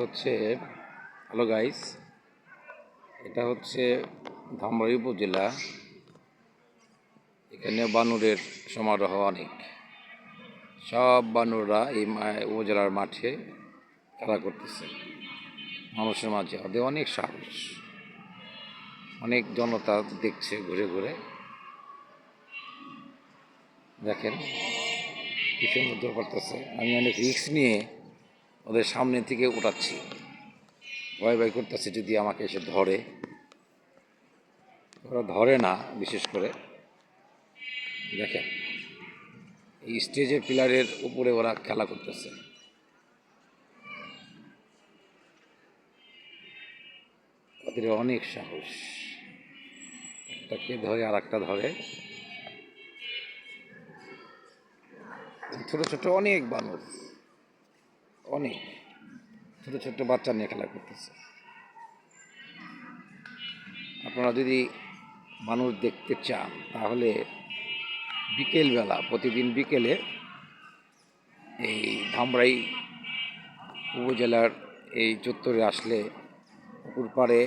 হচ্ছে hello guys এটা হচ্ছে ধামরাই উপজেলা, এখানে বানরের সমারোহ অনেক। সব বানররা এই উপজেলার মাঠে খেলা করতেছে। মানুষের মাঝে ওদের অনেক সাহস। অনেক জনতা দেখছে ঘুরে ঘুরে। দেখেন, কি সুন্দর করতেছে। আমি অনেক রিক্স নিয়ে ওদের সামনে থেকে উঠাচ্ছি। ভয় ভয় করতেছে যদি আমাকে এসে ধরে। ওরা ধরে না, বিশেষ করে। দেখেন, এই স্টেজের পিলারের উপরে ওরা খেলা করতেছে। ওদের অনেক সাহস। একটাকে ধরে আর একটা ধরে। ছোট ছোট অনেক বানর। অনেক ছোট ছোট বাচ্চা নিয়ে খেলা করতেছে। আপনারা যদি মানুষ দেখতে চান, তাহলে বিকেলবেলা, প্রতিদিন বিকেলে এই ধামরাই উপজেলার এই চত্বরে আসলে পুকুর পাড়ে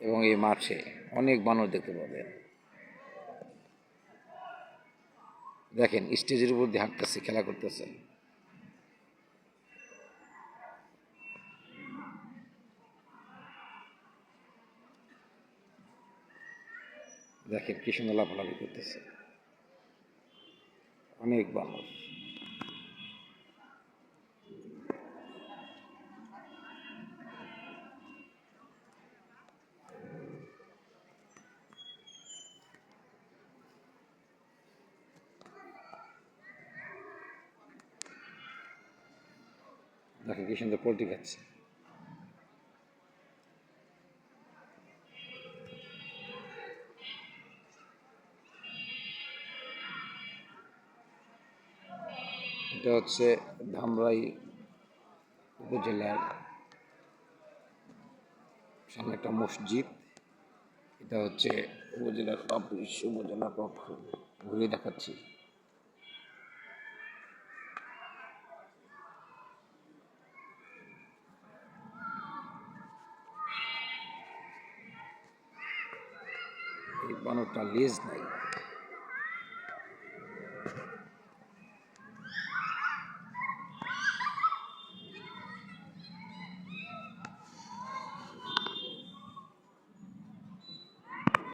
এবং এই মাঠে অনেক বানর দেখতে পাবেন। দেখেন, স্টেজের উপর দিয়ে হাঁটতেছে, খেলা করতেছে। দেখেন কি সুন্দর লাফালাফি করতেছে। অনেক বানর। দেখেন কি সুন্দর পোলট্রি খাচ্ছে। এটা হচ্ছে ধামরাই উপজেলার সামনে একটা মসজিদ। এটা হচ্ছে উপজেলার অফিস উপজেলা ঘুরে দেখাচ্ছি। বানরটা লেজ নাই।